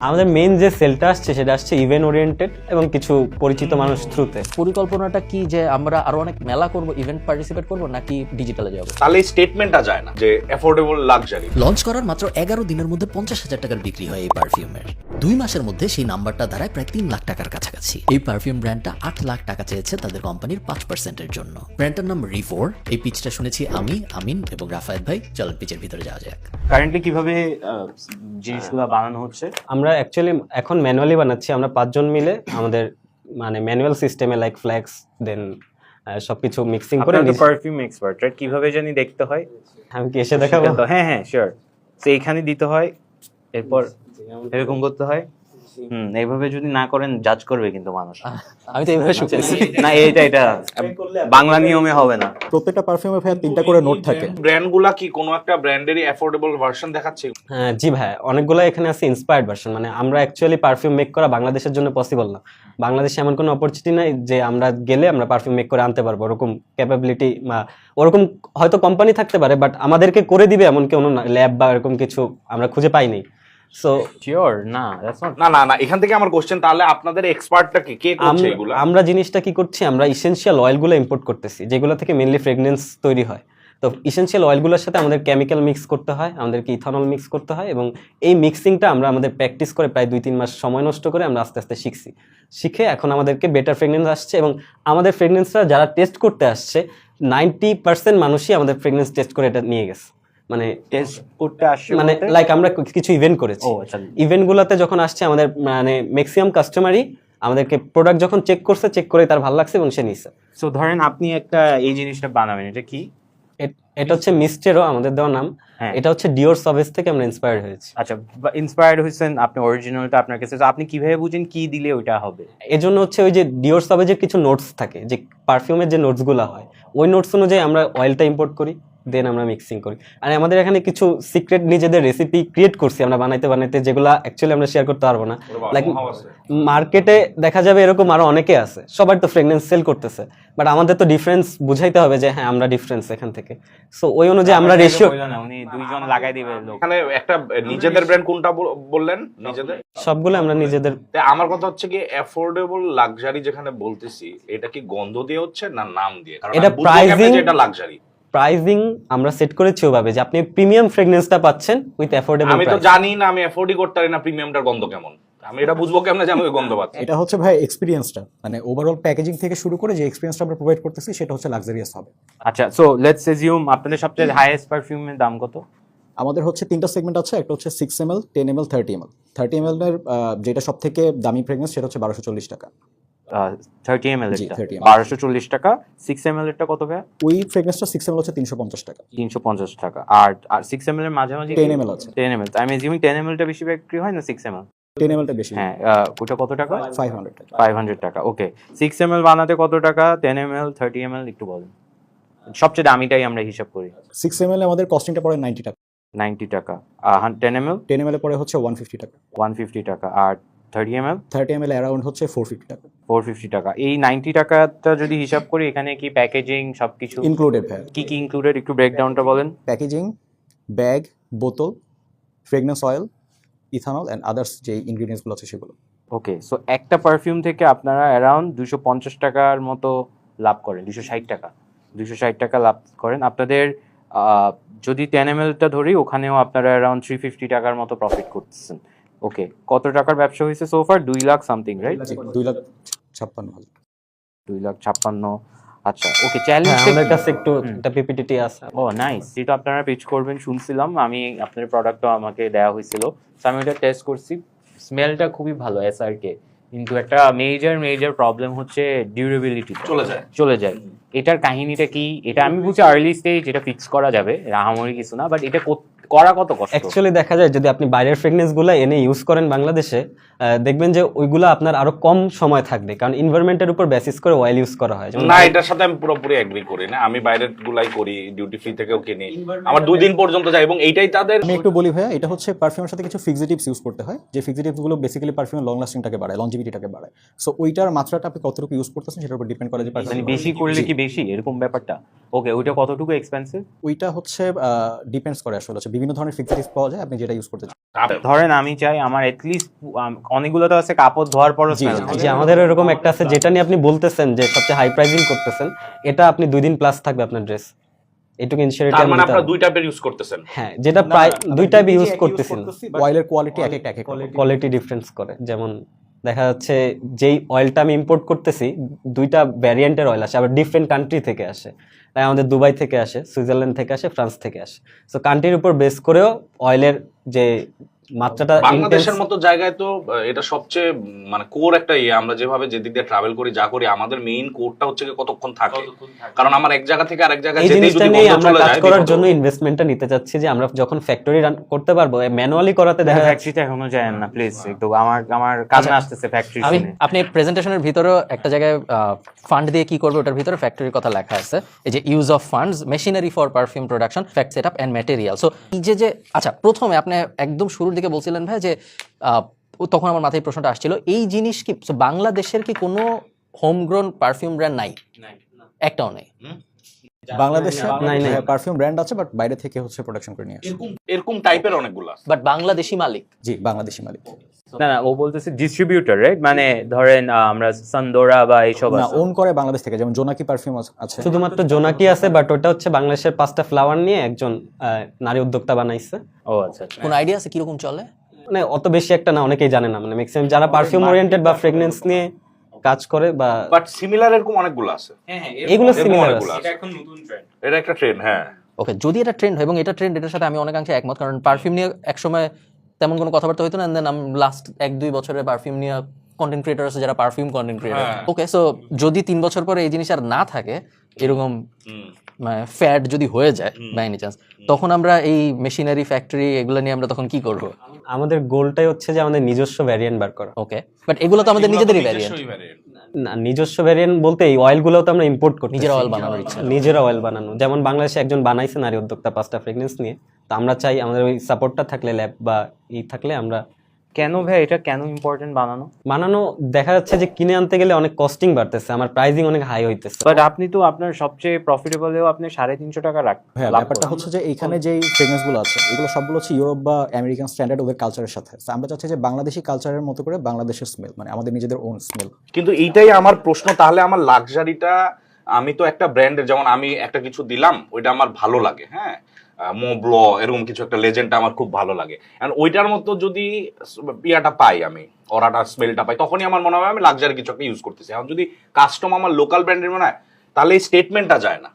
আমাদের মেইন যে সেলটা আসছে সেটা আসছে ইভেন্ট ওরিয়েন্টেড এবং কিছু পরিচিত মানুষ থ্রুতে পরিকল্পনাটা কি যে আমরা আরও অনেক মেলা করব ইভেন্ট পার্টিসিপেট করব নাকি ডিজিটালে যাব? তাহলে স্টেটমেন্টটা যায় না যে অ্যাফোর্ডেবল লাক্সারি লঞ্চ করার মাত্র এগারো দিনের মধ্যে পঞ্চাশ হাজার টাকার বিক্রি হয় এই পারফিউমের দুই মাসের মধ্যে সেই নাম্বারটা দাঁড়ায় প্রায় তিন লাখ টাকার কাছাকাছি। এই পারফিউম ব্র্যান্ডটা আট লাখ টাকা চেয়েছে তাদের কোম্পানির পাঁচ পার্সেন্টের জন্য। ব্র্যান্ডটার নাম রিফোর এই পিচটা শুনেছি আমি আমিন এবং রাফায়েত ভাই। চলেন পিচের ভিতরে যাওয়া যাক। কারেন্টলি কীভাবে আহ, জিনিসগুলো বানানো হচ্ছে? আমরা অ্যাকচুয়ালি এখন ম্যানুয়ালি বানাচ্ছি আমরা পাঁচজন মিলে আমাদের মানে ম্যানুয়াল সিস্টেমে লাইক ফ্ল্যাক্স দেন সবকিছু মিক্সিং করে আপনারা তো পারফিউম এক্সপার্ট রাইট কীভাবে জানি দেখতে হয়? আমি কি এসে দেখাবো? হ্যাঁ হ্যাঁ শিওর তো এখানে দিতে হয় এরপর এরকম করতে হয়। হুম এইভাবে যদি না করেন জাজ করবে কিন্তু মানুষ। আমি তো এইভাবে শুনতেছি না এইটা এটা বাংলা নিয়মে হবে না। প্রত্যেকটা পারফিউমে ভাইয়া তিনটা করে নোট থাকে। ব্র্যান্ডগুলা কি কোনো একটা ব্র্যান্ডেরই অ্যাফোর্ডেবল ভার্সন দেখাচ্ছে? হ্যাঁ, জি ভাই অনেকগুলো এখানে আছে ইন্সপায়ার্ড ভার্সন মানে আমরা অ্যাকচুয়ালি পারফিউম মেক করা বাংলাদেশের জন্য পসিবল না। বাংলাদেশে এমন কোনো অপরচুনিটি নাই যে আমরা গেলে আমরা পারফিউম মেক করে আনতে পারব। ওরকম ক্যাপাবিলিটি বা ওরকম হয়তো কোম্পানি থাকতে পারে বাট আমাদেরকে করে দিবে এমন কোনো ল্যাব বা এরকম কিছু আমরা খুঁজে পাইনি। সো শিওর না দ্যাটস নট না না না এখান থেকে আমার কোশ্চেন তাহলে আপনাদের এক্সপার্টটা কি? কে করছে এগুলা? আমরা জিনিসটা কি করছি? আমরা ইসেনশিয়াল অয়েলগুলো ইম্পোর্ট করতেছি যেগুলো থেকে মেনলি ফ্রেগনেন্স তৈরি হয়। তো ইসেনশিয়াল অয়েলগুলোর সাথে আমাদের কেমিক্যাল মিক্স করতে হয় আমাদেরকে ইথানল মিক্স করতে হয় এবং এই মিক্সিংটা আমরা আমাদের প্র্যাকটিস করে প্রায় দুই তিন মাস সময় নষ্ট করে আমরা আস্তে আস্তে শিখছি। শিখে এখন আমাদেরকে বেটার ফ্রেগনেন্স আসছে এবং আমাদের ফ্রেগনেন্সটা যারা টেস্ট করতে আসছে নাইনটি পার্সেন্ট মানুষই আমাদের ফ্রেগনেন্স টেস্ট করে এটা নিয়ে গেছে। মানে টেস্ট করতে আসছে মানে লাইক আমরা কিছু ইভেন্ট করেছি। আচ্ছা। ইভেন্টগুলোতে যখন আসছে আমাদের মানে ম্যাক্সিমাম কাস্টমারই আমাদেরকে প্রোডাক্ট যখন চেক করছে চেক করে তার ভালো লাগছে এবং সে নিচ্ছে সো ধরেন আপনি একটা এই জিনিসটা বানাবেন এটা কি? এটা হচ্ছে মিস্টেরও আমাদের দেওয়া নাম। হ্যাঁ। এটা হচ্ছে ডিওর সবেজ থেকে আমরা ইন্সপায়ার্ড হয়েছি। আচ্ছা ইন্সপায়ার্ড হয়েছেন আপনি অরিজিনালটা আপনার কাছে। তো আপনি কীভাবে বুঝেন কি দিলে ওইটা হবে? এজন্য হচ্ছে ওই যে ডিওর সবেজের কিছু নোটস থাকে যে পারফিউমের যে নোটস নোটসগুলো হয় ওই নোটস অনুযায়ী আমরা অয়েলটা ইম্পোর্ট করি। দেন আমরা মিক্সিং করি। আর আমাদের এখানে কিছু সিক্রেট নিজেদের রেসিপি ক্রিয়েট করছি আমরা বানাইতে বানাইতে যেগুলো অ্যাকচুয়ালি আমরা শেয়ার করতে পারব না। লাইক মার্কেটে দেখা যাবে এরকম আরও অনেকে আছে সবার তো ফ্রেগনেন্স সেল করতেছে। বাট আমাদের তো ডিফারেন্স বুঝাইতে হবে যে হ্যাঁ আমরা ডিফারেন্স এখান থেকে। সো ওই অনুযায়ী আমরা রেশিও দুইজন লাগাই দিবে এখানে একটা নিজেদের ব্র্যান্ড কোনটা বললেন? নিজেদের? সবগুলো আমরা নিজেদের আমার কথা হচ্ছে কি অ্যাফোর্ডেবল লাক্সারি যেখানে বলতেছি এটা কি গন্ধ দিয়ে হচ্ছে না নাম দিয়ে? এটা যে এটা লাক্সারি প্রাইজিং আমরা সেট করেছি ওভাবে যে আপনি প্রিমিয়াম ফ্রেগনেন্সটা পাচ্ছেন উইথ অ্যাফোর্ডেবল আমি তো জানি না আমি অ্যাফোর্ডই করতে পারি না প্রিমিয়ামটার গন্ধ কেমন? আমি এটা বুঝব কেমনে যে আমি ওই গন্ধ পাচ্ছি। এটা হচ্ছে ভাই এক্সপিরিয়েন্সটা মানে ওভারঅল প্যাকেজিং থেকে শুরু করে যে এক্সপিরিয়েন্সটা আমরা প্রোভাইড করতেছি সেটা হচ্ছে লাক্সারিয়াস হবে। আচ্ছা সো লেটস এজিউম আপনাদের সবচেয়ে হাইয়েস্ট পারফিউমের দাম কত? আমাদের হচ্ছে তিনটা সেগমেন্ট আছে একটা হচ্ছে six M L ten M L thirty M L thirty M L এর যেটা সব থেকে দামি ফ্রেগনেন্স সেটা হচ্ছে বারোশো চল্লিশ টাকা। থার্টি এম এল জি, এরটা 30 ml বারোশো চল্লিশ টাকা সিক্স এম এল এরটা কত ভাইয়া? ওই ফ্রেগনেন্সটা সিক্স এম এল হচ্ছে তিনশো পঞ্চাশ টাকা। তিনশো পঞ্চাশ টাকা। আর আর সিক্স এম এল এর মাঝামাঝি 10 ml আছে। টেন এম এল আমি এজিউমিং টেন এম এলটা বেশি বিক্রি হয় না six M L ten M এলটা বেশি। হ্যাঁ ওটা কত টাকা? ফাইভ হান্ড্রেড টাকা। ফাইভ হান্ড্রেড টাকা ওকে সিক্স এম এল বানাতে কত টাকা? Ten M L thirty M L একটু বলেন। সবচেয়ে দামিটাই আমরা হিসাব করি। সিক্স এম এল আমাদের কস্টিংটা পড়ে নাইনটি টাকা। নাইনটি টাকা। Ten M L ten M L পরে হচ্ছে ওয়ান ফিফটি টাকা। ওয়ান ফিফটি টাকা। আর thirty M L thirty M L around হচ্ছে ফোর ফিফটি টাকা। ফোর ফিফটি টাকা। এই নাইনটি টাকাটা যদি হিসাব করি এখানে কি প্যাকেজিং সবকিছু? ইনক্লুডেড ভাই। কি কি ইনক্লুডেড একটু ব্রেকডাউনটা বলেন। প্যাকেজিং ব্যাগ বোতল fragrance oil ethanol and others যে ইনগ্রিডিয়েন্টসগুলো আছে সেগুলো। ওকে সো একটা পারফিউম থেকে আপনারা অ্যারাউন্ড দুশো পঞ্চাশ টাকার মতো লাভ করেন দুশো ষাট টাকা। দুশো ষাট টাকা লাভ করেন। আপনাদের যদি টেন এম এলটা ধরি ওখানেও আপনারা অ্যারাউন্ড থ্রি ফিফটি টাকার মতো প্রফিট করতেছেন। ওকে কত টাকার ব্যবসা হয়েছে সোফার দুই লাখ সামথিং রাইট দুই লাখ ছাপ্পান্ন হাজার। দুই লাখ ছাপ্পান্ন আচ্ছা ওকে চ্যালেঞ্জ আমাদের কাছে একটু একটা পিপিটিটি আছে। ও নাইস যেটা আপনারা পিচ করবেন শুনছিলাম আমি আপনার প্রোডাক্টটা আমাকে দেওয়া হয়েছিল। আমি ওটা টেস্ট করছি। স্মেলটা খুবই ভালো এসআর কে কিন্তু একটা মেজর মেজর প্রবলেম হচ্ছে ডিউরেবিলিটি চলে যায়। চলে যায়। এটার কাহিনীটা কি? এটা আমি বুঝি আর্লি স্টেজ এটা ফিক্স করা যাবে রাহামরি কিছু না বাট এটা কর- কত কষ্ট? অ্যাকচুয়ালি দেখা যায় যদি আপনি বাইরের ফ্রেগনেন্সগুলো এনে ইউজ করেন বাংলাদেশে দেখবেন যে ওইগুলো আপনার আরও কম সময় থাকবে। কারণ এনভায়রনমেন্টের উপর বেসিস করে অয়েল ইউজ করা হয়। যেমন না এটার সাথে আমি পুরোপুরি এগ্রি করি না। আমি বাইরের গুলাই করি ডিউটি ফ্রি থেকেও কিনি। আমার দুই দিন পর্যন্ত যায় এবং এইটাই তাদের আমি একটু বলি ভাইয়া এটা হচ্ছে পারফিউমের সাথে কিছু ফিক্সিটিভস ইউজ করতে হয়। যে ফিক্সিটিভসগুলো বেসিক্যালি পারফিউমের লং লাস্টিংটাকে বাড়ায় লঞ্জিভিটিটাকে বাড়ায়। সো ওইটার মাত্রাটা আপনি কতটুকু ইউজ করতেছেন সেটার উপর ডিপেন্ড করে যে মানে বেশি করলে কি বেশি? এরকম ব্যাপারটা? ওকে ওইটা কতটুকু এক্সপেন্সিভ ওইটা হচ্ছে ডিপেন্ডস করে আসলে। হচ্ছে বিভিন্ন ধরনের ফিক্সিটিভস পাওয়া যায় আপনি যেটা ইউজ করতে চান। ধরেন আমি চাই আমার এটলিস্ট অনেকগুলো তো আছে কাপড় ধোয়ার পরও। যে আমাদের এরকম একটা আছে যেটা নিয়ে আপনি বলতেছেন যে সবচেয়ে হাই প্রাইজিং করতেছেন এটা আপনি দুই দিন প্লাস থাকবে আপনার ড্রেস এটুকু ইনসিওরিটি তার মানে আপনারা দুই টাইপের ইউজ করতেছেন। হ্যাঁ যেটা প্রায় দুই ইউজ করতেছেন। অয়েলের কোয়ালিটি এক এক কোয়ালিটি ডিফারেন্স করে যেমন দেখা যাচ্ছে যেই অয়েলটা আমি ইম্পোর্ট করতেছি, দুইটা ভ্যারিয়েন্টের অয়েল আসে, আবার ডিফারেন্ট কান্ট্রি থেকে আসে। তাই আমাদের দুবাই থেকে আসে, সুইজারল্যান্ড থেকে আসে, ফ্রান্স থেকে আসে। সো কান্ট্রির উপর বেস করেও অয়েলের যে মাত্রাটা বাংলাদেশের মতো জায়গায় তো এটা সবচেয়ে মানে কোর একটা ইয়ে। আমরা যেভাবে যেদিক দিয়ে ট্রাভেল করি যা করি আমাদের মেইন কোরটা হচ্ছে কতক্ষণ থাকে। কারণ আমার এক জায়গা থেকে আরেক জায়গায় জিনিসটা যদি বন্ধ আমরা কাজ করার জন্য ইনভেস্টমেন্টটা নিতে চাচ্ছি যে আমরা যখন ফ্যাক্টরি রান করতে পারব ম্যানুয়ালি করাতে দেখা যাচ্ছে। ফ্যাক্টরিতে এখনও যায় না প্লিজ একটু আমার আমার কান্না আসতেছে ফ্যাক্টরি আমি আপনি প্রেজেন্টেশনের ভিতরেও একটা জায়গায় ফান্ড দিয়ে কি করবে ওটার ভিতরে ফ্যাক্টরির কথা লেখা আছে। এই যে use of funds machinery for perfume production factory set up and material so এই যে যে আচ্ছা প্রথমে আপনি একদম শুরুর দিকে বলছিলেন ভাই যে তখন আমার মাথায় প্রশ্নটা আসছিল এই জিনিস কি বাংলাদেশের কি কোনো হোমগ্রোন পারফিউম ব্র্যান্ড নাই? একটাও নেই। বাংলাদেশে নাই, নাই। পারফিউম ব্র্যান্ড আছে বাট বাইরে থেকে হচ্ছে প্রোডাকশন করে নিয়ে আসে। এরকম এরকম টাইপের অনেকগুলো বাট বাংলাদেশি মালিক। জি বাংলাদেশি মালিক। না না ও বলতেছে ডিস্ট্রিবিউটর রাইট মানে ধরেন আহ, আমরা সান্দোরা বা এইসব না ওন করে বাংলাদেশ থেকে যেমন জোনাকি পারফিউম আছে। শুধুমাত্র জোনাকি আছে বাট ওটা হচ্ছে বাংলাদেশের পাঁচটা ফ্লাওয়ার নিয়ে একজন নারী উদ্যোক্তা বানাইছে। ও আচ্ছা আচ্ছা। কোন আইডিয়া আছে কীরকম চলে? মানে অত বেশি একটা না অনেকেই জানে না মানে ম্যাক্সিমাম যারা পারফিউম ওরিয়েন্টেড বা ফ্রেগনেন্স নিয়ে কাজ করে বা বাট সিমিলার এরকম অনেকগুলো আছে। এগুলো এরকম সিমিলার অনেকগুলো আছে। আছে। এটা একটা ট্রেন্ড হ্যাঁ। ওকে যদি এটা ট্রেন্ড হয় এবং এটা ট্রেন্ড এটার সাথে আমি অনেকাংশে একমত কারণ পারফিউম নিয়ে একসময় তেমন কোনো কথাবার্তা হইতো না দেন লাস্ট এক দুই বছরের পারফিউম নিয়ে কন্টেন্ট ক্রিয়েটার আছে যারা perfume content creator. Okay so যদি তিন বছর পরে এই জিনিস আর না থাকে এরকম মানে ফ্যাট যদি হয়ে যায় বাই এনি চান্স তখন আমরা এই মেশিনারি ফ্যাক্টরি এগুলো নিয়ে আমরা তখন কি করব? আমাদের গোলটাই হচ্ছে যে আমাদের নিজস্ব ভ্যারিয়েন্ট বার করা। ওকে বাট এগুলো তো আমাদের নিজেদেরই ভ্যারিয়েন্ট না নিজস্ব ভ্যারিয়েন্ট বলতে এই অয়েলগুলো তো আমরা ইম্পোর্ট করি নিজেরা অয়েল বানানোর ইচ্ছা। নিজেরা অয়েল বানানো। যেমন বাংলাদেশে একজন বানাইছে নারী উদ্যোক্তা পাঁচটা ফ্রেগনেন্স নিয়ে। তো আমরা চাই আমাদের ওই সাপোর্টটা থাকলে ল্যাব বা ই থাকলে আমরা কেন ভাই এটা কেন ইম্পর্টেন্ট বানানো? বানানো দেখা যাচ্ছে যে কিনে আনতে গেলে অনেক কস্টিং বাড়তেছে আমার প্রাইসিং অনেক হাই হইতেছে। বাট আপনি তো আপনার সবচেয়ে প্রফিটেবলেও আপনি সাড়ে তিনশো টাকা রাখ হ্যাঁ ব্যাপারটা হচ্ছে যে এইখানে যেই ফ্রেগনেন্সগুলো আছে এগুলো সবগুলো হচ্ছে ইউরোপ বা আমেরিকান স্ট্যান্ডার্ড ওদের কালচারের সাথে। আমরা চাচ্ছি যে বাংলাদেশি কালচারের মতো করে বাংলাদেশের স্মেল মানে আমাদের নিজেদের ওন স্মেল কিন্তু এইটাই আমার প্রশ্ন তাহলে আমার লাক্সারিটা আমি তো একটা ব্র্যান্ডের যেমন আমি একটা কিছু দিলাম ওইটা আমার ভালো লাগে হ্যাঁ? মোবল এরকম কিছু একটা লেজেন্ডটা আমার খুব ভালো লাগে। ওইটার মতো যদি ইয়াটা পাই আমি অরাটা স্মেলটা পাই তখনই আমার মনে হয় আমি লাক্সারি কিছু একটা ইউজ করতেছি। এখন যদি কাস্টম আমার লোকাল ব্র্যান্ডের মনে হয় তাহলে এই স্টেটমেন্টটা যায় না।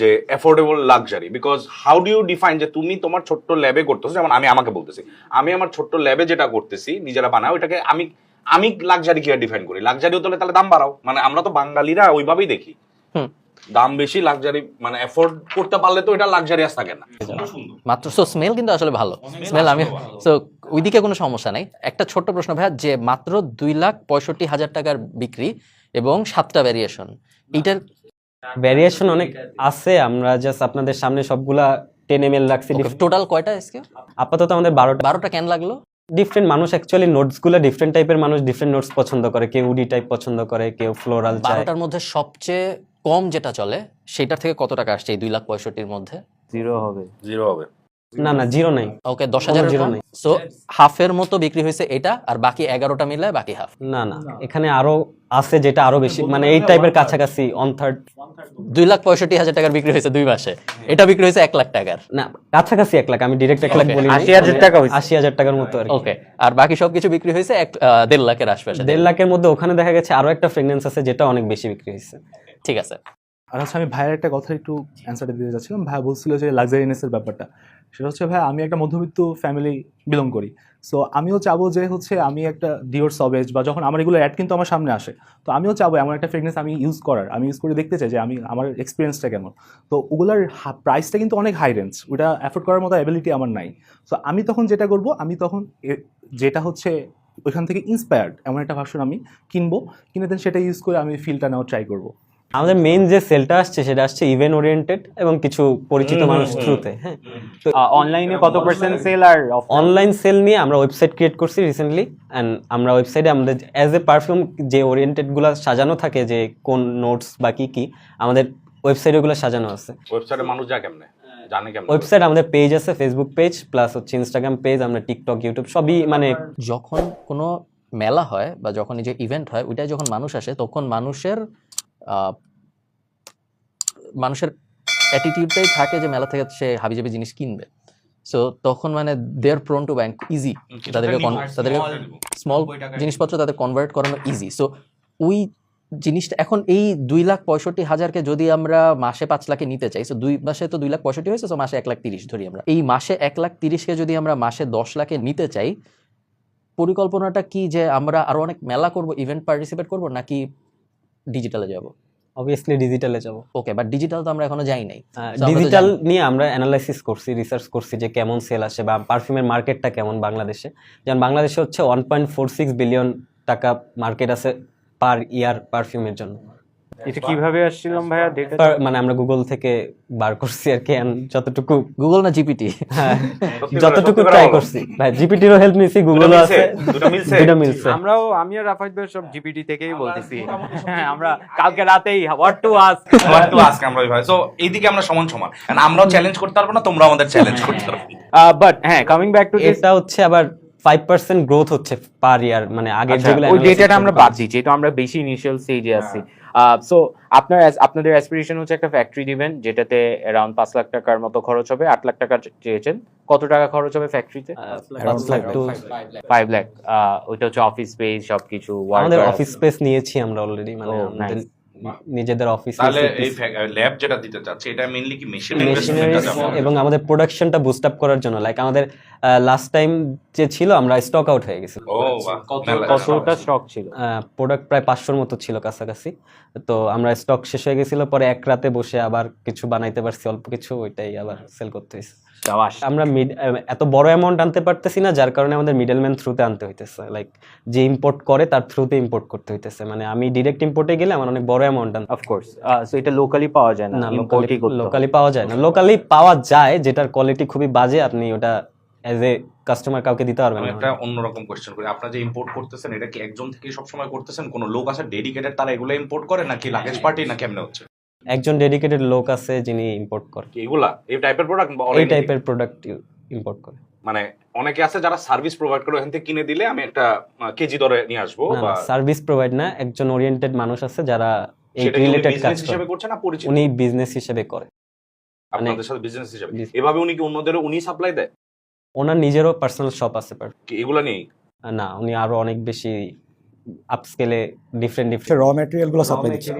যে affordable luxury because how do you define যে তুমি তোমার ছোট্ট ল্যাবে করতেছো? যেমন আমি আমাকে বলতেছি আমি আমার ছোট্ট ল্যাবে যেটা করতেছি নিজেরা বানাও ওইটাকে আমি আমি লাক্সারি কি ডিফাইন করি? লাক্সারি হতে হলে তাহলে দাম বাড়াও। মানে আমরা তো বাঙালিরা ওইভাবেই দেখি। হুম। দাম বেশি লাক্সারি মানে এফোর্ড করতে পারলে তো এটা লাক্সারিয়াস থাকে না। মাত্র সো স্মেল কিন্তু আসলে ভালো। স্মেল আমি সো ওইদিকে কোনো সমস্যা নাই। একটা ছোট্ট প্রশ্ন ভাইয়া যে মাত্র দুই লাখ পঁয়ষট্টি হাজার টাকার বিক্রি এবং সাতটা ভ্যারিয়েশন এইটার ভ্যারিয়েশন অনেক আছে আমরা জাস্ট আপনাদের সামনে সবগুলা টেন এম এল রাখছি টোটাল কয়টা এসকে আপাতত আমাদের বারোটা। বারোটা কেন লাগল? ডিফারেন্ট মানুষ অ্যাকচুয়ালি নোটসগুলো ডিফারেন্ট টাইপের মানুষ ডিফারেন্ট নোটস পছন্দ করে। কেউ উডি টাইপ পছন্দ করে কেউ ফ্লোরাল চায়। বারোটার মধ্যে সবচেয়ে কম যেটা চলে সেটার থেকে কত টাকা আসছে এই দুই লাখ পঁয়ষট্টির মধ্যে? জিরো হবে। জিরো হবে। না না জিরো নাই। ওকে দশ হাজার zero নেই। সো হাফের মতো বিক্রি হয়েছে এটা আর বাকি এগারোটা মিলে বাকি হাফ না না এখানে আরও আছে যেটা আরও বেশি মানে এই টাইপের কাছাকাছি অন থার্ড দুই লাখ পঁয়ষট্টি হাজার টাকার বিক্রি হয়েছে দুই মাসে। এটা বিক্রি হয়েছে এক লাখ টাকার। না কাছাকাছি এক লাখ আমি ডিরেক্ট এক লাখ বলি আশি হাজার টাকা আশি হাজার টাকার মতো আর ওকে আর বাকি সবকিছু বিক্রি হয়েছে এক দেড় লাখের আশপাশে। দেড় লাখের মধ্যে ওখানে দেখা গেছে আরও একটা ফ্রেগনেন্স আছে যেটা অনেক বেশি বিক্রি হয়েছে। ঠিক আছে। আর হচ্ছে আমি ভাইয়ের একটা কথা একটু অ্যান্সারটা দিতে চাচ্ছিলাম। ভাই বলছিল যে লাক্সারিনেসের ব্যাপারটা। সেটা হচ্ছে, ভাই, আমি একটা মধ্যবিত্ত ফ্যামিলি বিলং করি। সো আমিও চাবো যে হচ্ছে, আমি একটা ডিওর সবেজ বা যখন আমার এগুলো অ্যাড কিন্তু আমার সামনে আসে। তো আমিও চাবো এমন একটা ফ্রেগনেন্স আমি ইউজ করার। আমি ইউজ করে দেখতে চাই যে আমি, আমার এক্সপিরিয়েন্সটা কেমন। তো ওগুলার প্রাইসটা কিন্তু অনেক হাই রেঞ্জ ওটা অ্যাফোর্ড করার মতো অ্যাবিলিটি আমার নাই। সো আমি তখন যেটা করব, আমি তখন যেটা হচ্ছে, ওইখান থেকে ইন্সপায়ার্ড এমন একটা ভার্সন আমি কিনবো। কিনে দেন সেটা ইউজ করে আমি ফিলটা নেওয়ার ট্রাই করব। আমাদের মেইন যে সেলটা আসছে সেটা আসছে ইভেন্ট ওরিয়েন্টেড এবং কিছু পরিচিত মানুষ থ্রুতে হ্যাঁ? অনলাইনে কত পার্সেন্ট সেল আর অনলাইন সেল নিয়ে আমরা ওয়েবসাইট ক্রিয়েট করছি রিসেন্টলি অ্যান্ড আমরা ওয়েবসাইটে আমাদের অ্যাজ এ পারফিউম যে ওরিয়েন্টেডগুলো সাজানো থাকে যে কোন নোটস বা কি কি আমাদের ওয়েবসাইটে ওগুলো সাজানো আছে। ওয়েবসাইটে মানুষ যা কেমনে? ওয়েবসাইট আমাদের পেজ আছে ফেসবুক পেজ প্লাস হচ্ছে ইনস্টাগ্রাম পেজ আমরা টিকটক ইউটিউব সবই মানে যখন কোনো মেলা হয় বা যখন এই যে ইভেন্ট হয় ওইটায় যখন মানুষ আসে তখন মানুষের মানুষের অ্যাটিটিউডটাই থাকে যে মেলা থেকে সে হাবিজাবি জিনিস কিনবে। সো তখন মানে they're prone to bank easy তাদেরকে তাদেরকে স্মল জিনিসপত্র তাদের কনভার্ট করানো ইজি সো ওই জিনিসটা এখন এই দুই লাখ পঁয়ষট্টি হাজারকে যদি আমরা মাসে পাঁচ লাখে নিতে চাই তো দুই মাসে তো দুই লাখ পঁয়ষট্টি হয়েছে তো মাসে এক লাখ তিরিশ ধরি আমরা। এই মাসে এক লাখ তিরিশকে যদি আমরা মাসে দশ লাখে নিতে চাই পরিকল্পনাটা কি যে আমরা আরও অনেক মেলা করব ইভেন্ট পার্টিসিপেট করব নাকি ডিজিটালে যাব। অবভিয়াসলি ডিজিটালে যাব। ওকে বাট ডিজিটাল তো আমরা এখনও যাই নাই। ডিজিটাল নিয়ে আমরা অ্যানালাইসিস করছি রিসার্চ করছি যে কেমন সেল আসে বা পারফিউমের মার্কেটটা কেমন বাংলাদেশে। যেমন বাংলাদেশে হচ্ছে one point four six billion টাকা মার্কেট আছে পার ইয়ার পারফিউমের জন্য। এটা কীভাবে আসছিলাম ভাইয়া? ডেটা মানে আমরা গুগল থেকে বার করছি আর কি যতটুকু গুগল না জিপিটি হ্যাঁ, যতটুকু ট্রাই করছি। ভাই জিপিটিরও হেল্প নিছি দুটো গুগলও আছে দুটো মিলছে? দুটো মিলছে। আমরাও আমি আর রাফাত ভাই সব জিপিটি থেকেই বলতেছি। হ্যাঁ আমরা কালকে রাতেই what to ask What to ask আমরা ওইভাবে। So, এইদিকে আমরা সমান সমান। And আমরাও চ্যালেঞ্জ করতে পারব না তোমরা আমাদের চ্যালেঞ্জ করতে পারবে। বাট হ্যাঁ কামিং ব্যাক টু দিস এটা হচ্ছে আবার ফাইভ পার্সেন্ট গ্রোথ হচ্ছে পার ইয়ার মানে আগের যেগুলো আচ্ছা, ওই ডেটাটা আমরা বাদ দিই যেহেতু আমরা বেশি ইনিশিয়াল স্টেজে আছি। সো আপনার আপনাদের অ্যাসপিরেশন হচ্ছে একটা ফ্যাক্টরি দিবেন যেটাতে অ্যারাউন্ড পাঁচ লাখ টাকার মতো খরচ হবে আট লাখ টাকা চেয়েছেন। কত টাকা খরচ হবে ফ্যাক্টরিতে ফাইভ লাখ। ওইটা হচ্ছে অফিস স্পেস সবকিছু আমাদের অফিস স্পেস নিয়েছি আমরা অলরেডি মানে Oh. নিজেদের অফিস তাহলে এই ল্যাব যেটা দিতে চাচ্ছে এটা মেইনলি কি মেশিন এবং আমাদের প্রোডাকশনটা বুস্ট আপ করার জন্য। লাইক আমাদের লাস্ট টাইম যে ছিল আমরা স্টক আউট হয়ে গেছি। ও বাহ মেলা- কতটা স্টক ছিল? প্রোডাক্ট প্রায় পাঁচশোর মতো ছিল কাছাকাছি। তো আমরা স্টক শেষ হয়ে গেছিল পরে এক রাতে বসে আবার কিছু বানাইতে পারছি অল্প কিছু ওইটাই আবার সেল করতে হয়েছে। সাবাস আমরা এত বড় অ্যামাউন্ট আনতে পারতেছি না যার কারণে আমাদের মিডলম্যান থ্রুতে আনতে হইতেছে। লাইক যে ইম্পোর্ট করে তার থ্রুতে ইম্পোর্ট করতে হইতেছে। মানে আমি ডিরেক্ট ইম্পোর্টে গেলে আমার অনেক বড় অ্যামাউন্ট আনতে অফকোর্স সো এটা লোকালি পাওয়া যায় না না ইম্পোর্টই লোকালি পাওয়া যায় না। লোকালি পাওয়া যায় যেটার কোয়ালিটি খুবই বাজে আপনি ওটা অ্যাজ এ কাস্টমার কাউকে দিতে পারবেন একটা অন্যরকম কোশ্চেন করি। আপনারা যে ইম্পোর্ট করতেছেন এটা কি একজন থেকে সব সময় করতেছেন? কোনো লোক আছে ডেডিকেটেড তারা এগুলো ইম্পোর্ট করে নাকি লাগেজ পার্টি না কেমনে হচ্ছে? একজন ডেডিকেটেড লোক আছে যিনি ইম্পোর্ট করে। এগুলা? এই টাইপের প্রোডাক্ট এই টাইপের প্রোডাক্ট ইম্পোর্ট করে। মানে অনেকে আছে যারা সার্ভিস প্রোভাইড করে ওখান থেকে কিনে দিলে আমি একটা কেজি দরে নিয়ে আসব বা সার্ভিস প্রোভাইড না একজন ওরিয়েন্টেড মানুষ আছে যারা এই উনি রিলেটেড কাজ বিজনেস হিসেবে করছে না পরিচিত? উনি বিজনেস হিসেবে করে। আপনাদের সাথে বিজনেস হিসেবে। এভাবে উনি কি অন্যদেরও উনি সাপ্লাই দেয়? ওনার নিজেরও পার্সোনাল শপ আছে পার কি এগুলা নিয়েই? না উনি আরও অনেক বেশি আপস্কেলে ডিফারেন্ট ডিফারেন্ট র ম্যাটেরিয়ালগুলো সাপ্লাই দিচ্ছে।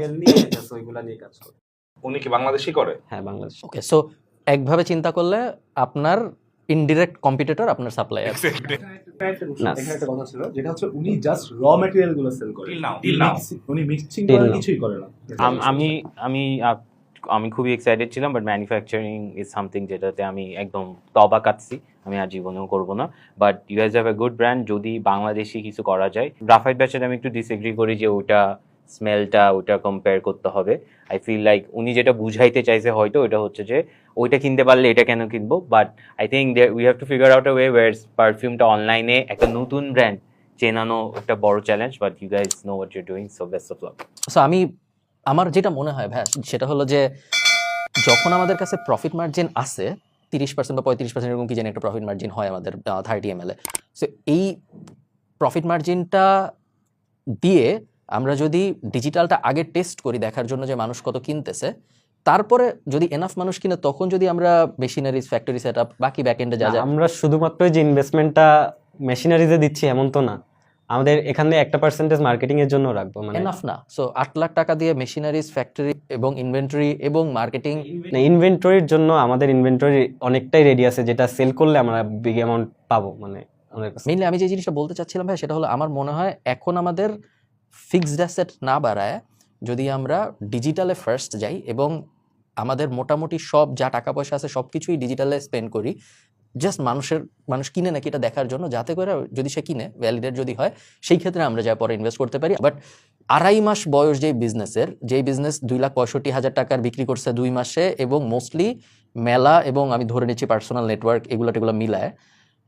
উনি কি বাংলাদেশি করে? হ্যাঁ বাংলাদেশ। ওকে সো একভাবে চিন্তা করলে আপনার ইনডিরেক্ট কম্পিটিটর আপনার সাপ্লায়ার। এখানে একটা কথা ছিল যেটা হচ্ছে উনি জাস্ট র ম্যাটেরিয়ালগুলো সেল করে। উনি মিক্সিং করে কিছুই করে না। আমি আমি আমি খুবই এক্সাইটেড ছিলাম বাট ম্যানুফ্যাকচারিং ইজ সামথিং যেটাতে আমি একদম তবা কাটছি। আমি আর জীবনেও করব না। But you has have a good brand যদি বাংলাদেশি কিছু করা যায়। গ্রাফাইট ব্যাচের আমি একটু ডিসএগ্রি করি যে ওটা স্মেলটা ওটা কম্পেয়ার করতে হবে। আই ফিল লাইক উনি যেটা বুঝাইতে চাইছে হয়তো ওটা হচ্ছে যে, ওইটা কিনতে পারলে এটা কেন কিনবো? But I think we have to figure out a way war পারফিউমটা অনলাইনে একটা নতুন ব্র্যান্ড চেনানো একটা বড় challenge but you guys know what you doing so best of so আমি, আমার যেটা মনে হয় ভাই সেটা হলো যে, যখন আমাদের কাছে প্রফিট মার্জিন আছে, তিরিশ পার্সেন্ট বা পঁয়ত্রিশ পার্সেন্ট এরকম কি জানি একটা প্রফিট মার্জিন হয় আমাদের থার্টি এম এল এ সো এই প্রফিট মার্জিনটা দিয়ে আমরা যদি ডিজিটালটা আগে টেস্ট করি দেখার জন্য যে মানুষ কত কিনতেছে তারপরে যদি এনাফ মানুষ কিনে তখন যদি আমরা মেশিনারিজ ফ্যাক্টরি সেট আপ বাকি ব্যাকএন্ডে যা যা আমরা শুধুমাত্র যে ইনভেস্টমেন্টটা মেশিনারিজে দিচ্ছি এমন তো না। আমাদের এখানে একটা পার্সেন্টেজ মার্কেটিং এর জন্য রাখব মানে এনাফ না। সো আট লাখ টাকা দিয়ে মেশিনারিজ ফ্যাক্টরি এবং ইনভেন্টরি এবং মার্কেটিং ইনভেন্টরির জন্য আমাদের ইনভেন্টরি অনেকটাই রেডি আছে যেটা সেল করলে আমরা বিগ অ্যামাউন্ট পাবো মানে মেইনলি আমি যে জিনিসটা বলতে চাচ্ছিলাম ভাই সেটা হলো আমার মনে হয় এখন আমাদের ফিক্সড অ্যাসেট না বাড়ায় যদি আমরা ডিজিটালে ফার্স্ট যাই এবং আমাদের মোটামুটি সব যা টাকা পয়সা আছে সব কিছুই ডিজিটালে স্পেন্ড করি জাস্ট মানুষের, মানুষ কিনে নাকি এটা দেখার জন্য, যাতে করে যদি সে কিনে ভ্যালিডেট যদি হয়, সেই ক্ষেত্রে আমরা যা পরে ইনভেস্ট করতে পারি। বাট আড়াই মাস বয়স যেই বিজনেসের যেই বিজনেস দুই লাখ পঁয়ষট্টি হাজার টাকার বিক্রি করছে দুই মাসে এবং মোস্টলি মেলা এবং আমি ধরে নিচ্ছি পার্সোনাল নেটওয়ার্ক এগুলো টেগুলো মিলায়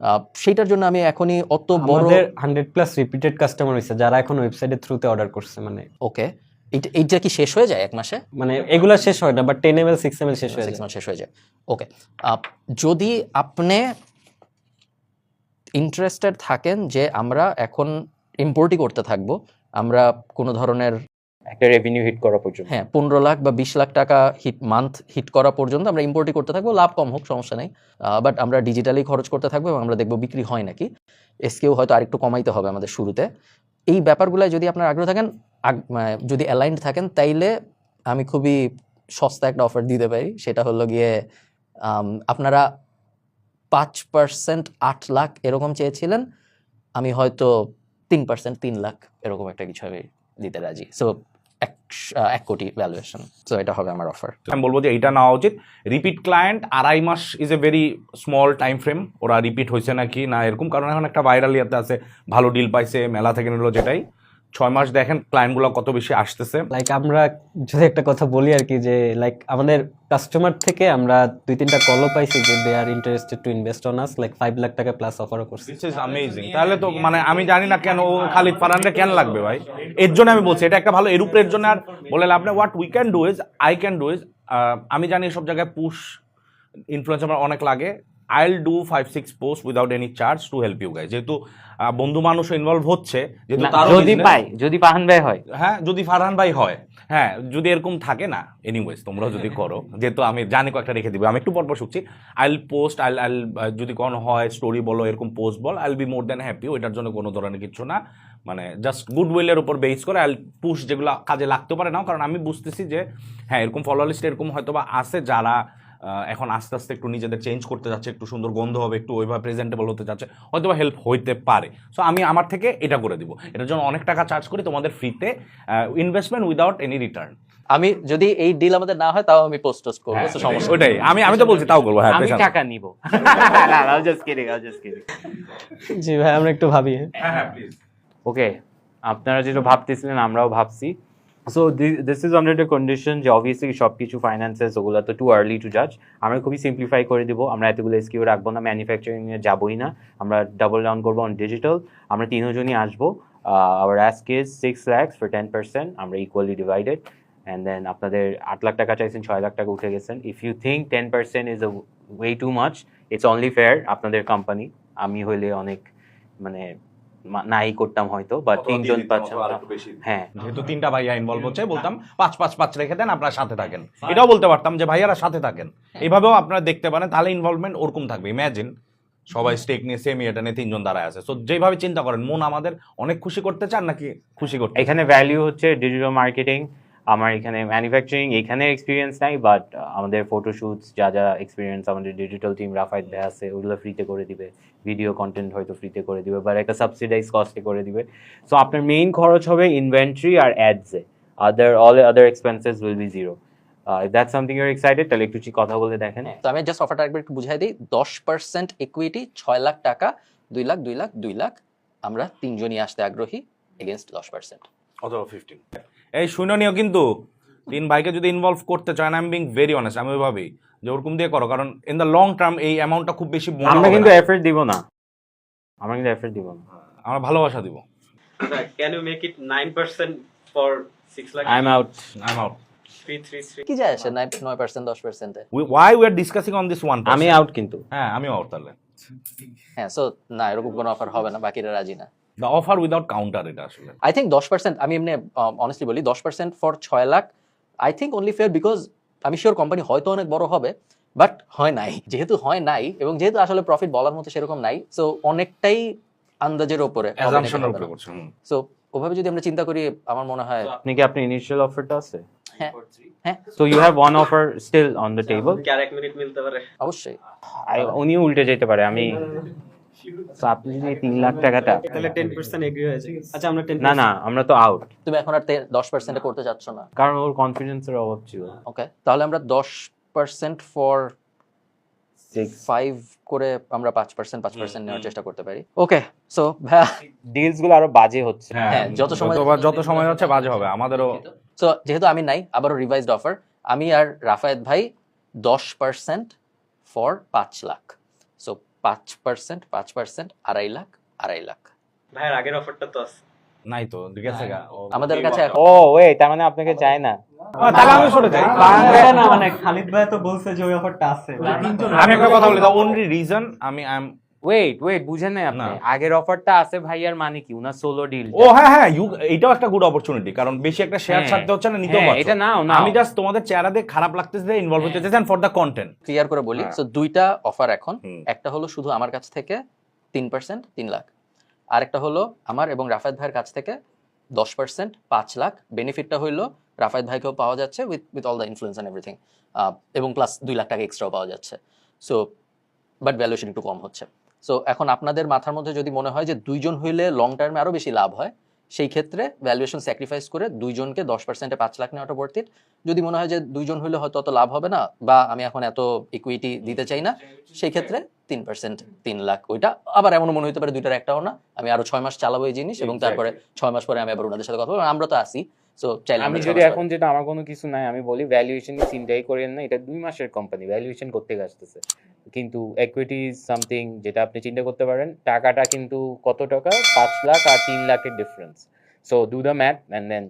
আহ, সেইটার জন্য আমি এখনই অত বড় হান্ড্রেড প্লাস রিপিটেড কাস্টমার হয়েছে যারা এখন ওয়েবসাইটের থ্রুতে অর্ডার করছে মানে। ওকে। এইটা এইটা কি শেষ হয়ে যায় এক মাসে? মানে এগুলা শেষ হয় না but ten M L six M L শেষ হয়ে যায়। মাস শেষ হয়ে যায়। ওকে। যদি আপনি ইন্টারেস্টেড থাকেন যে আমরা এখন ইম্পোর্টই করতে থাকব আমরা কোনো ধরনের একটা রেভিনিউ হিট করা পর্যন্ত। হ্যাঁ পনেরো লাখ বা বিশ লাখ টাকা হিট মান্থ হিট করা পর্যন্ত আমরা ইম্পোর্টই করতে থাকব, লাভ কম হোক, সমস্যা নেই। বাট আমরা ডিজিটালি খরচ করতে থাকব এবং আমরা দেখব বিক্রি হয় নাকি। এসকেও হয়তো আরেকটু কমাইতে হবে আমাদের শুরুতে। এই ব্যাপারগুলোয় যদি আপনার আগ্রহ থাকেন মানে যদি অ্যালাইন্ড থাকেন, তাইলে আমি খুবই সস্তা একটা অফার দিতে পারি। সেটা হলো গিয়ে আপনারা পাঁচ পার্সেন্ট আট লাখ এরকম চেয়েছিলেন, আমি হয়তো তিন পার্সেন্ট তিন লাখ এরকম একটা কিছু আমি দিতে রাজি। সো এক কোটি ভ্যালুয়েশন সো এটা হবে আমার অফার আমি বলব যে এটা নেওয়া উচিত। রিপিট ক্লায়েন্ট আড়াই মাস is a very small time frame ওরা রিপিট হয়েছে নাকি না এরকম। কারণ এখন একটা ভাইরাল ইয়াতে আছে, ভালো ডিল পাইছে, মেলা থেকে নিল যেটাই। ছয় মাস দেখেন ক্লায়েন্টগুলো কত বেশি আসতেছে। লাইক আমরা যদি একটা কথা বলি আর কি যে লাইক আমাদের কাস্টমার থেকে আমরা দুই তিনটা কলও পাইছি যে they are interested to invest on us like five lakh taka plus অফারও করছি। দিস ইজ অ্যামেজিং তাহলে তো মানে আমি জানি না কেন ও খালিদ ফারহানরে কেন লাগবে ভাই? এর জন্য আমি বলছি এটা একটা ভালো এরুপের জন্য আর বলে লাভ নেই। What we can do is I can do is আমি জানি সব জায়গায় পুশ ইনফ্লুয়েন্স আমার অনেক লাগে। I will do five six post without any charge to help you guy যেহেতু বন্ধু মানুষও ইনভলভ হচ্ছে যেহেতু যদি পাই যদি পাহান ব্যয় হয়। হ্যাঁ যদি ফারহান ভাই হয়। হ্যাঁ যদি এরকম থাকে না এনিওয়েজ তোমরা যদি করো যেহেতু আমি জানি কয়েকটা রেখে দিবে আমি একটু পর পর শুনছি আইল পোস্ট আইল আইল যদি কোনো হয় স্টোরি বলো এরকম পোস্ট বল আইল বি মোর দ্যান হ্যাপি ওইটার জন্য কোনো ধরনের কিছু না। মানে জাস্ট গুড উইলের উপর বেস করে আইল পুশ যেগুলো কাজে লাগতে পারে না কারণ আমি বুঝতেছি যে হ্যাঁ এরকম ফলোয়ার লিস্ট এরকম হয়তো বা আছে যারা এখন আস্তে আস্তে একটু নিজেদের চেঞ্জ করতে যাচ্ছে একটু সুন্দর গন্ধ হবে একটু ওইভাবে প্রেজেন্টেবল হতে যাচ্ছে হয়তো বা হেল্প হইতে পারে। সো আমি আমার থেকে এটা করে দিব। এটার জন্য অনেক টাকা চার্জ করি তোমাদের ফ্রিতে ইনভেস্টমেন্ট উইদাউট এনি রিটার্ন আমি যদি এই ডিল আমাদের না হয় তাও আমি পোস্ট টোস্ট করব সমস্যা আমি আমি তো বলছি তাও করব। হ্যাঁ আমি টাকা নিব। জাস্ট কিডিং জাস্ট কিডিং জি ভাই আমরা একটু ভাবি। হ্যাঁ হ্যাঁ প্লিজ ওকে আপনারা যেটা ভাবতেছিলেন আমরাও ভাবছি। So this is on the condition যে অবভিয়াসলি সব কিছু ফাইন্যান্সেস ওগুলো তো টু আর্লি টু জাজ আমরা খুবই সিম্পলিফাই করে দিব। আমরা এতগুলো স্কিউ রাখব না ম্যানুফ্যাকচারিং এ যাবোই না। আমরা ডাবল ডাউন করব অন ডিজিটাল আমরা তিনজনই আসব। Our ask is six lakhs for ten percent আমরা ইকুয়ালি ডিভাইডেড অ্যান্ড দেন আপনাদের আট লাখ টাকা চাইছেন, ছয় লাখ টাকা উঠে গেছেন। If you think ten percent is way too much it's only fair আপনাদের কোম্পানি আমি হইলে অনেক মানে নাই করতাম হয়তো বা তিনজন পাচ্ছেন হ্যাঁ। যেহেতু তিনটা ভাইয়া ইনভলভ হচ্ছে বলতাম পাঁচ পাঁচ পাঁচ রেখে দেন আপনারা সাথে থাকেন। এটাও বলতে পারতাম যে ভাইয়ারা সাথে থাকেন। এইভাবেও আপনারা দেখতে পারেন তাহলে ইনভলভমেন্ট ওরকম থাকবে। ইম্যাজিন সবাই স্টেক নিয়ে সেমি এটা নিয়ে তিনজন দাঁড়ায় আছে। সো যেভাবে চিন্তা করেন মন আমাদের অনেক খুশি করতে চান নাকি খুশি করতে এখানে ভ্যালিউ হচ্ছে ডিজিটাল মার্কেটিং আমার এখানে ম্যানুফ্যাকচারিং এখানে এক্সপিরিয়েন্স নাই বাট আমাদের ফটোশ্যুটস যা যা এক্সপিরিয়েন্স আমাদের ডিজিটাল টিম রাফাইত ভাই আছে ওগুলো ফ্রিতে করে দিবে। ভিডিও কন্টেন্ট হয়তো ফ্রিতে করে দিবে বা একটা সাবসিডাইজ কস্টে করে দিবে। সো আপনার মেইন খরচ হবে ইনভেন্টরি আর অ্যাডসে other all other expenses will be zero if that something your excited তাহলে একটু কথা বলে দেখেন। তো আমি জাস্ট অফারটা একবার একটু বুঝাই দিই। দশ পার্সেন্ট ইকুইটি ছয় লাখ টাকা দুই লাখ দুই লাখ দুই লাখ আমরা তিনজনই আসতে আগ্রহী এগেনস্ট দশ পার্সেন্ট অথবা ফিফটিন এই শুননীয় কিন্তু তিন ভাইকে যদি ইনভলভ করতে চান I am being very honest আমি ওইভাবেই যে ওরকম দিয়ে করো কারণ ইন দ্য লং টার্ম এই অ্যামাউন্টটা খুব বেশি আমরা কিন্তু না। এফর্ট দিব না। আমরা কিন্তু এফর্ট দিব না। আমরা ভালোবাসা দিব। Can you make it nine percent for six lakh I am out I am out কি যায় আসে নয় নয় পার্সেন্ট দশ পার্সেন্টে why we are discussing on this one আমি আউট কিন্তু। হ্যাঁ আমিও আউট তাহলে। হ্যাঁ সো না এরকম কোনো অফার হবে না বাকিরা রাজি না। দ্য অফার উইদাউট কাউন্টার এটা আসলে। আই থিঙ্ক দশ পার্সেন্ট আমি এমনি অনেস্টলি বলি দশ পার্সেন্ট ফর ছয় lakh I think only fair because আমি শিওর কোম্পানি হয়তো অনেক বড় হবে বাট হয় নাই। যেহেতু হয় নাই এবং যেহেতু আসলে প্রফিট বলার মতো সেরকম নাই সো অনেকটাই আন্দাজের ওপরে উপরে সো ওভাবে যদি আমরা চিন্তা করি আমার মনে হয় আপনি কি আপনার ইনিশিয়াল অফারটা আছে? হ্যাঁ। হ্যাঁ so you have one offer still on the table car এক মিনিট মিলতে পারে। অবশ্যই। উনিও উল্টে যেতে পারে আমি আপনি যদি এই তিন লাখ টাকাটা তাহলে টেন পার্সেন্ট এগ্রি হয়েছে আচ্ছা আমরা না না আমরা তো আউট তুমি এখন আর দশ পার্সেন্টে করতে চাচ্ছ না। কারণ ওর কনফিডেন্সের অভাব ছিল। ওকে তাহলে আমরা দশ পার্সেন্ট ফর ফাইভ করে আমরা পাঁচ পার্সেন্ট পাঁচ পার্সেন্ট নেওয়ার চেষ্টা করতে পারি। ওকে সো ডিলসগুলো আরও বাজে হচ্ছে। হ্যাঁ, যত সময়- যত সময় হচ্ছে বাজে হবে। আমাদেরও সো যেহেতু আমি নাই আবারও রিভাইজড অফার আমি আর রাফায়েত ভাই দশ পার্সেন্ট ফর পাঁচ লাখ। সো পাঁচ পার্সেন্ট পাঁচ পার্সেন্ট আড়াই লাখ আড়াই লাখ। ভাইয়ের আগের অফারটা তো আছে। নাই তো গেছে গা। আমাদের কাছে ও ওয়ে তার মানে আপনাকে চায় না। তাহলে আমি সরে যাই না মানে খালিদ ভাই তো বলছে যে ওই অফারটা আছে। আমি একটা কথা বলি অনলি রিজন আমি আই এম ওয়েট ওয়েট বুঝেন না আপনি। আগের অফারটা আছে ভাইয়ার মানে কি? উনার সোলো ডিল ও হ্যাঁ হ্যাঁ ইউ এটাও একটা গুড অপরচুনিটি কারণ বেশি একটা শেয়ার হ্যাঁ। ছাড়তে হচ্ছে না নিতেও হ্যাঁ, পারছ। এটা নাও, নাও। আমি জাস্ট তোমাদের চেহারা দেখে খারাপ লাগতেছে ইনভলভ হতে চাইছেন ফর দ্য কন্টেন্ট ক্লিয়ার করে বলি হ্যাঁ। সো দুইটা অফার এখন। একটা হলো শুধু আমার কাছ থেকে তিন পার্সেন্ট তিন লাখ। আর একটা হলো আমার এবং রাফায়েত ভাইয়ের কাছ থেকে দশ পার্সেন্ট পাঁচ লাখ। বেনিফিটটা হইল রাফায়েত ভাইকেও পাওয়া যাচ্ছে with with all the influence and everything এবং প্লাস দুই লাখ টাকা এক্সট্রাও পাওয়া যাচ্ছে। সো বাট ভ্যালুয়েশন একটু কম হচ্ছে। সো এখন আপনাদের মাথার মধ্যে যদি মনে হয় যে দুইজন হইলে লং টার্মে আরও বেশি লাভ হয় সেই ক্ষেত্রে ভ্যালুয়েশন স্যাক্রিফাইস করে দুইজনকে দশ পার্সেন্টে পাঁচ লাখ নেওয়াটা it যদি মনে হয় যে দুইজন হইলে হয়তো অত লাভ হবে না বা আমি এখন এত ইকুইটি দিতে চাই না সেই ক্ষেত্রে তিন পার্সেন্ট তিন লাখ। ওইটা আবার এমন মনে হতে পারে দুইটার একটাও না। আমি আরও ছয় মাস চালাবো এই জিনিস এবং তারপরে ছয় মাস পরে আমি আবার ওনাদের সাথে কথা বলব। আমরা তো আসি সো চাইলে আমি যদি এখন যেটা আমার কোনো কিছু নাই আমি বলি ভ্যালুয়েশন চিন্তাই করেন না এটা দুই মাসের কোম্পানি ভ্যালুয়েশন করতে আসতেছে। কিন্তু ইকুইটি ইজ সামথিং যেটা আপনি চিন্তা করতে পারেন টাকাটা কিন্তু কত টাকা? পাঁচ লাখ আর তিন লাখের difference so do the math and then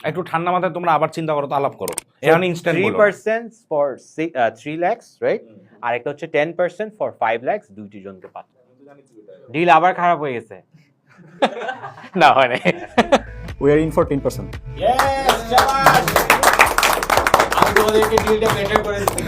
একটু ঠান্ডা মাথায় তোমরা আবার চিন্তা করো তো আলাপ করো। এখন instant three percent for three lakhs right আর একটা হচ্ছে ten percent for five lakhs দুইটি জনকে পাচ্ছ ডিল আবার খারাপ হয়ে গেছে। না মানে we are in for ten percent আমি তোমাদেরকে ডিলটা বেটার করে দিচ্ছি।